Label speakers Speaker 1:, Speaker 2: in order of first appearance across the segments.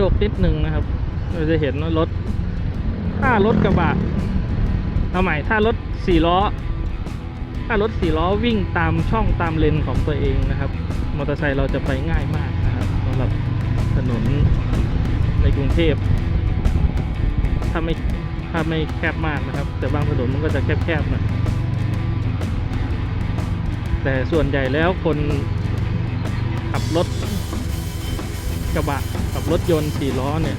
Speaker 1: โจกนิดหนึ่งนะครับ เราจะเห็นว่ารถ ถ้ารถกระบะเอาใหม่ถ้ารถสี่ล้อ ถ้ารถสี่ล้อวิ่งตามช่องตามเลนของตัวเองนะครับ มอเตอร์ไซค์เราจะไปง่ายมากนะครับสำหรับถนนในกรุงเทพ ถ้าไม่ถ้าไม่แคบมากนะครับ แต่บางถนนมันก็จะแคบๆหน่อยแต่ส่วนใหญ่แล้วคนขับรถ กระบะขับรถยนต์สี่ล้อเนี่ย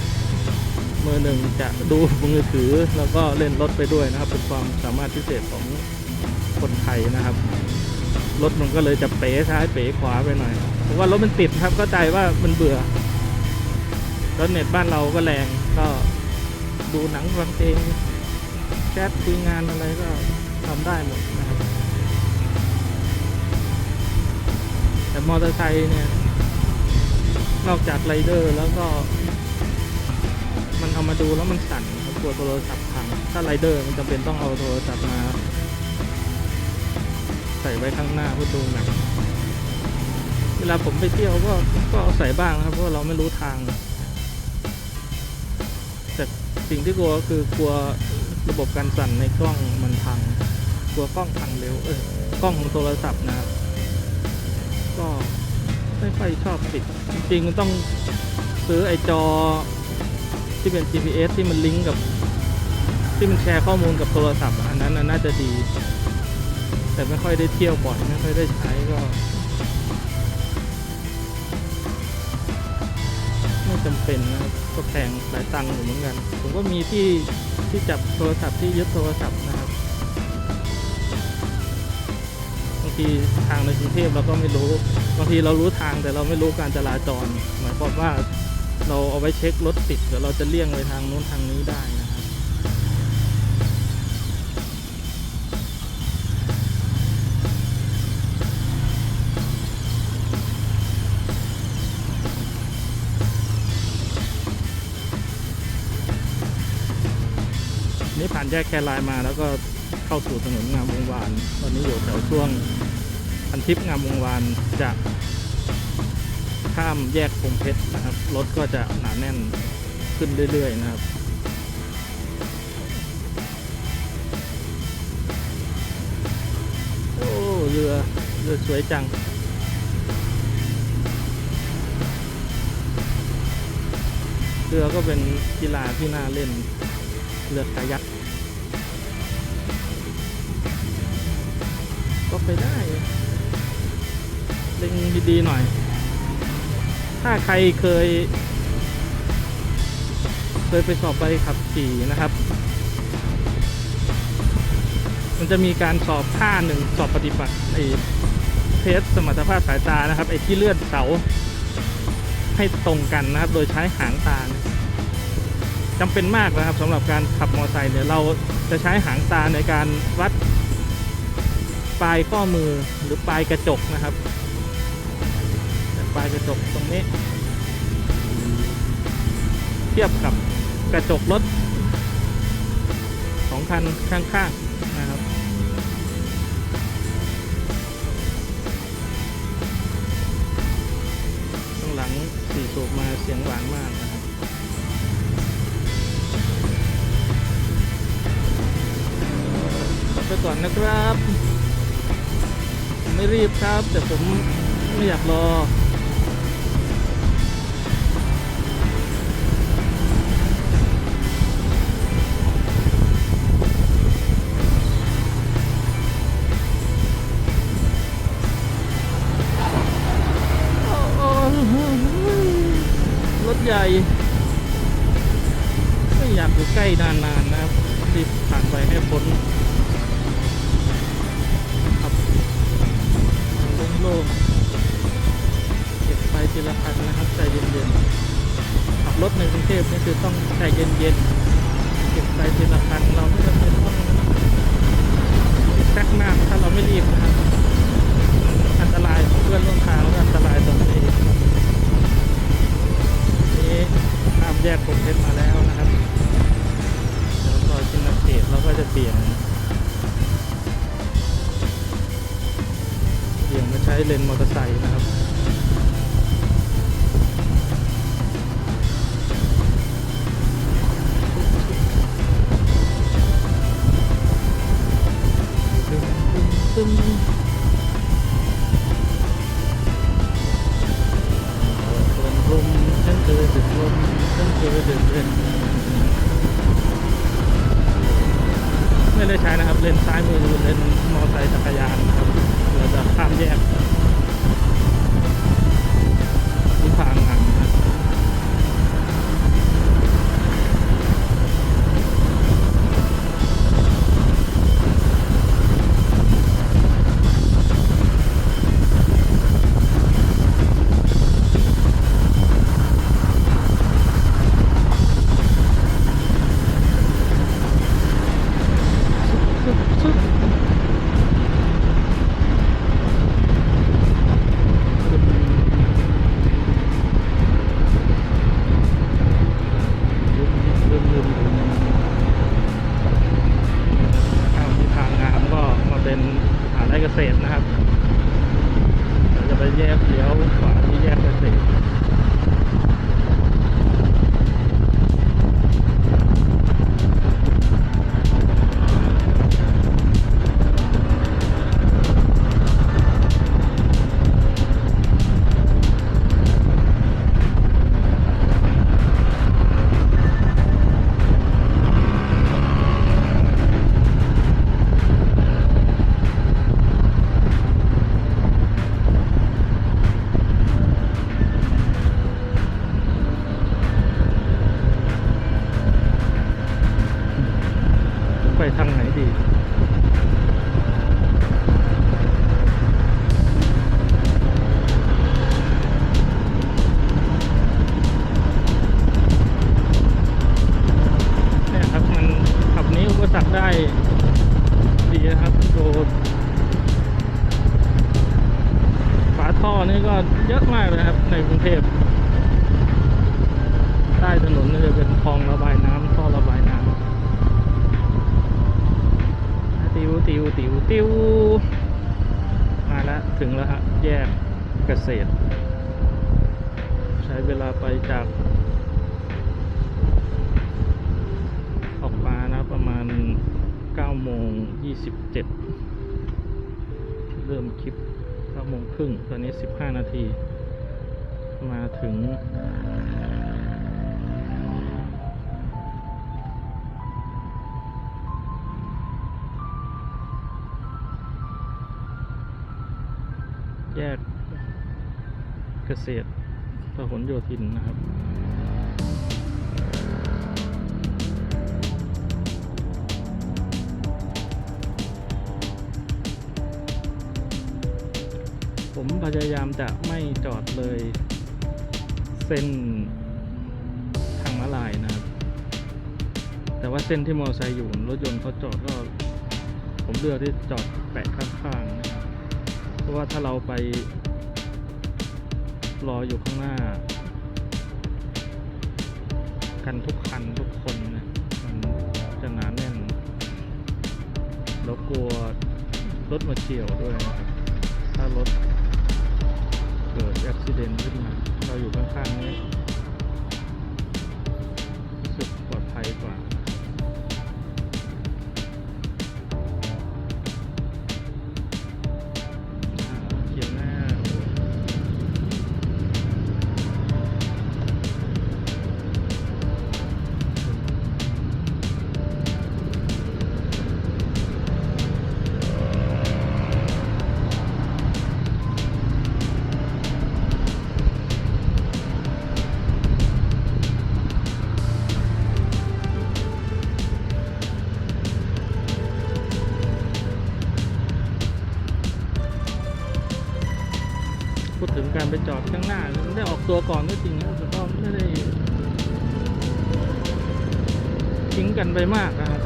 Speaker 1: มือหนึ่งจะดูมือถือแล้วก็เล่นรถไปด้วยนะครับ เป็นความสามารถพิเศษของคนไทยนะครับ รถมันก็เลยจะเป๋ซ้ายเป๋ขวาไปหน่อยเพราะว่ารถมันติดครับเข้าใจว่ามันเบื่อแล้วเน็ตบ้านเราก็แรงก็ดูหนังฟังเพลงแชทคุยงานอะไรก็ทำได้หมดนะครับ แต่มอเตอร์ไซค์เนี่ย นอกจากไรเดอร์แล้วก็ มันเอามาดูแล้วมันสั่นครับกลัวโทรศัพท์พังถ้าไรเดอร์มันจำเป็นต้องเอาโทรศัพท์มา ใส่ไว้ข้างหน้าเพื่อดูหนังเวลาผมไปเที่ยวก็ก็เอาใส่บ้างนะครับ เพราะเราไม่รู้ทางแต่สิ่งที่กลัวก็คือกลัวระบบการสั่นในกล้องมันพัง กลัวกล้องพังเร็วเออกล้องของโทรศัพท์นะครับก็ ไม่ค่อยชอบติด จริงๆต้องซื้อไอจอที่เป็น GPS ที่มันลิงก์กับ ที่มันแชร์ข้อมูลกับโทรศัพท์ อันนั้นน่ะน่าจะดี แต่ไม่ค่อยได้เที่ยวบ่อยไม่ค่อยได้ใช้ก็ไม่จำเป็นนะครับก็แพงหลายตังค์อยู่เหมือนกัน ผมก็มีที่ที่จับโทรศัพท์ที่ยึดโทรศัพท์ ทีทางในกรุงเทพเราก็ไม่รู้บางทีเรารู้ทางแต่เราไม่รู้การจราจร หมายความว่าเราเอาไว้เช็ครถติดเดี๋ยวเราจะเลี่ยงไปทางนู้นทางนี้ได้นะครับนี่ผ่านแยกแครายมาแล้วก็เข้าสู่ถนนงามวงวานตอนนี้อยู่แถวช่วง พันทิพย์งามวงวานจะข้ามแยกพงเพชรนะครับ รถก็จะหนาแน่นขึ้นเรื่อยๆนะครับโอ้เรือเรือสวยจังเรือก็เป็นกีฬาที่น่าเล่นเรือคายักก็ไปได้ เล็งดีๆหน่อย ถ้าใครเคย เคยไปสอบใบขับขี่นะครับ มันจะมีการสอบท่าหนึ่งสอบปฏิบัติไอเทสสมรรถภาพสายตานะครับ ไอที่เลื่อนเสาให้ตรงกันนะครับ โดยใช้หางตาจำเป็นมากนะครับสำหรับการขับมอเตอร์ไซค์เนี่ยเราจะใช้หางตาในการวัดปลายข้อมือหรือปลายกระจกนะครับ ปลายกระจกตรงนี้ เทียบกับกระจกรถของคันข้างๆนะครับข้างหลังสี่สูบมาเสียงหวานมากนะครับไปก่อนนะครับ ไม่รีบครับ แต่ผมไม่อยากรอ ใกล้นานๆนะครับรีบผ่านไปให้พ้นครับโล่งๆเก็บไปทีละคันนะครับใจเย็นๆขับรถในกรุงเทพนี่คือต้องใจเย็นๆเก็บไปทีละคันเราไม่จำเป็น มง27เริ่มคลิป9โมงครึ่งตอนนี้15นาที มาถึง แยกเกษตรพหลโยธินนะครับ ยายามจะไม่จอดเลย เส้นทางม้าลายนะครับ แต่ว่าเส้นที่มอเตอร์ไซค์อยู่รถยนต์เขาจอดก็ ผมเลือกที่จอดแปะข้างๆนะครับเพราะว่าถ้าเราไป รออยู่ข้างหน้า กันทุกคันทุกคนนี่ยมันจะหนาแน่นแล้วกลัวรถมาเฉียวด้วยนะครับถ้ารถ เกิดอุบัติเหตุขึ้นมา เราอยู่ข้างๆนี้ จอดข้างหน้าได้ออกตัวก่อนก็จริงนะแต่ก็ไม่ได้ทิ้งกันไปมากนะครับ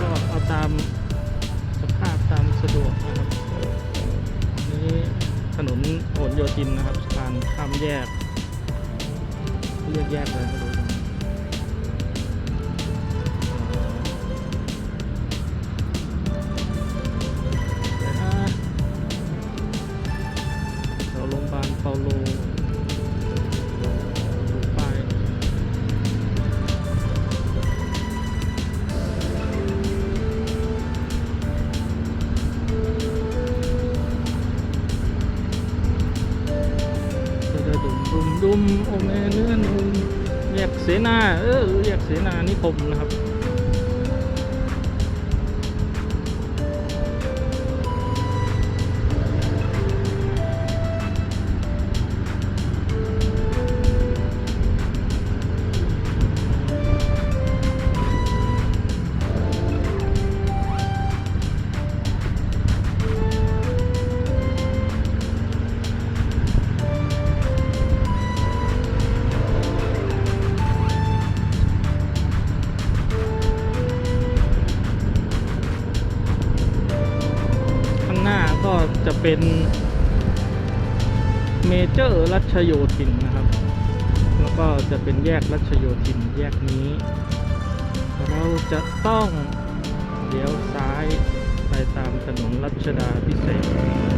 Speaker 1: ก็เอาตามสภาพตามสะดวกนะครับนี้ถนนโหนโยธินนะครับสะพานข้ามแยก เรียกแยกอะไรไม่รู้จั เสนา เอออยากเสนานิคมนะครับ เป็นเมเจอร์รัชโยธินนะครับ แล้วก็จะเป็นแยกรัชโยธินแยกนี้ เราจะต้องเลี้ยวซ้ายไปตามถนนรัชดาพิเศษ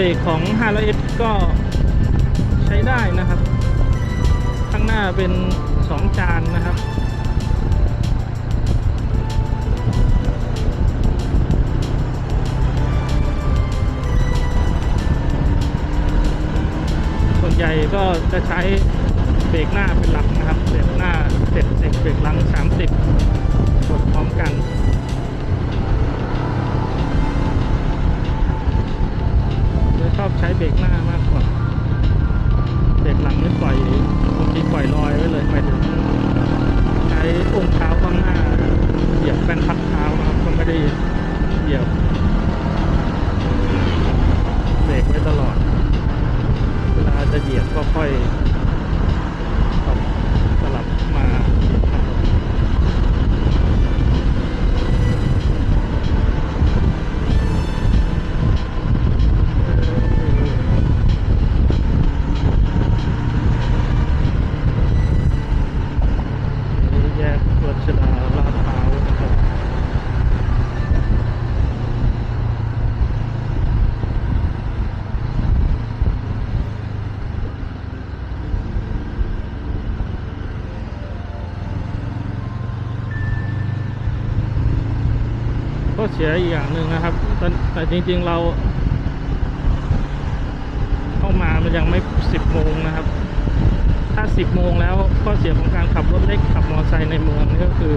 Speaker 1: เบรกของ 500S ก็ใช้ได้นะครับ ข้างหน้าเป็น 2 จานนะครับส่วนใหญ่ก็จะใช้เบรกหน้าเป็นหลักนะครับ เบรกหน้า 70เบรกหลัง 30กดพร้อมกัน ชอบใช้เบรกหน้ามากกว่าเบรกหลังนี่ปล่อยบางทีปล่อยลอยไว้เลยไปถึงใช้อุ้งเท้าข้างหน้าเหยียบแป้นพักเท้าครับก็ไม่ได้เหยียบ เสียอีกอย่างหนึ่งนะครับ แต่จริง ๆเรา เข้ามามันยังไม่สิบโมงนะครับ ถ้า10โมงแล้วข้อเสียของการขับรถเล็กขับมอเตอร์ไซค์ในเมืองนี่ก็คือ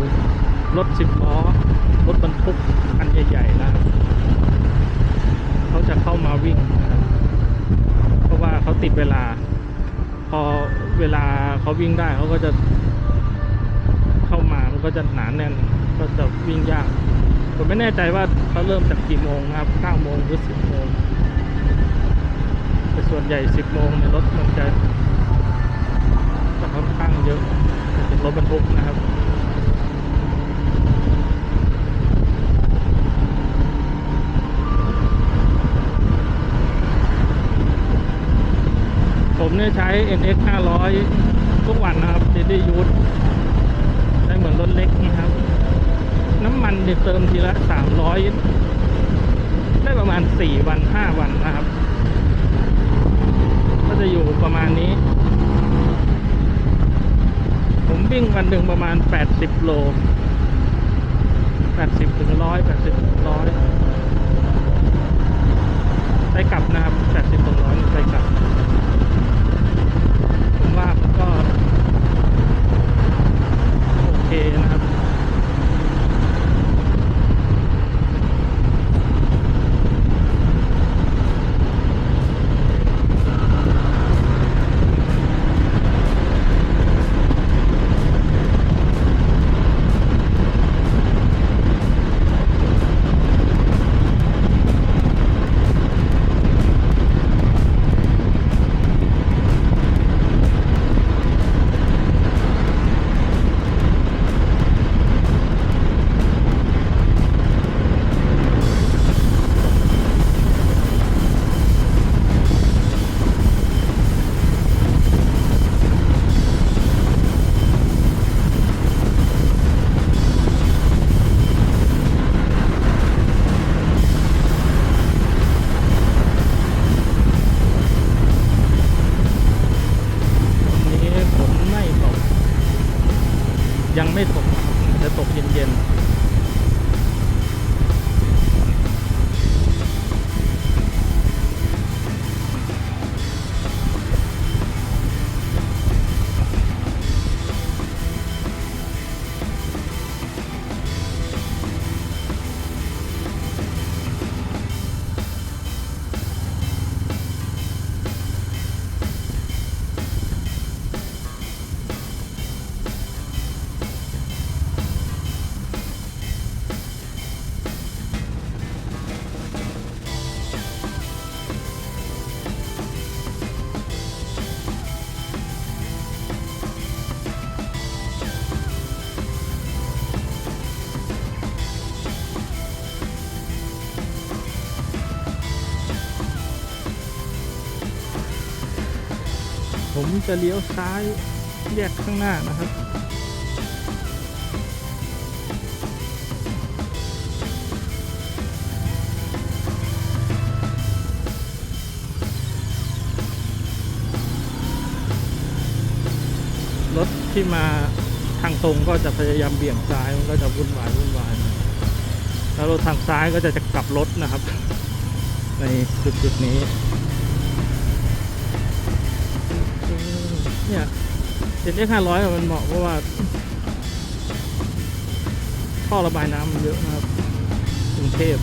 Speaker 1: รถ10ล้อรถบรรทุกคันใหญ่ๆนะครับเขาจะเข้ามาวิ่งนะเพราะว่าเขาติดเวลา พอเวลาเขาวิ่งได้เขาก็จะ เข้ามามันก็จะหนาแน่น ก็จะวิ่งยาก ผมไม่แน่ใจว่าเขาเริ่มจากกี่โมงครับ9โมงหรือ 10โมงแต่ส่วนใหญ่ 10โมงเนี่ยรถมันจะจะค่อนข้างเยอะเป็นรถบรรทุกนะครับผมเนี่ยใช้ NX 500 ทุกวันนะครับ Daily Use ใช้เหมือนรถเล็กนะครับ น้ำมันเนี่ยเติมทีละ300ได้ประมาณ4วัน5วันนะครับ ก็จะอยู่ประมาณนี้ ผมวิ่งวันหนึ่งประมาณ80โล80ถึง100 80 100ไปกลับนะครับ80ถึง100ไปกลับ ผมว่ามันก็ โอเคนะครับ จะเลี้ยวซ้ายแยกข้างหน้านะครับ รถที่มาทางตรงก็จะพยายามเบี่ยงซ้ายมันก็จะวุ่นวายวุ่นวายแล้วรถทางซ้ายก็จะจะกลับรถนะครับ ในจุดจุดๆนี้ เนี่ยเจ็ดเอ็กห้าร้อยมันเหมาะเพราะว่าท่อระบายน้ำมันเยอะนะครับกรุงเทพ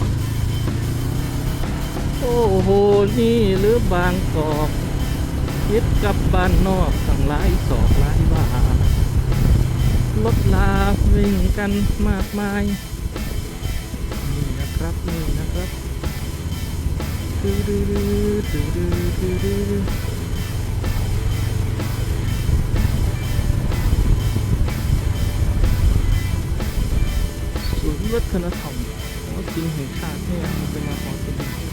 Speaker 1: โอ้โห นี่หรือบางกอกคิดกับบ้านนอกตั้งหลายศอกหลายว่ารถลาวิ่งกันมากมาย นี่นะครับ นี่นะครับดูดูดูดูดูดู วัฒนธรรมวัฒนธรรมแห่งชาติให้เป็นมาของตัวง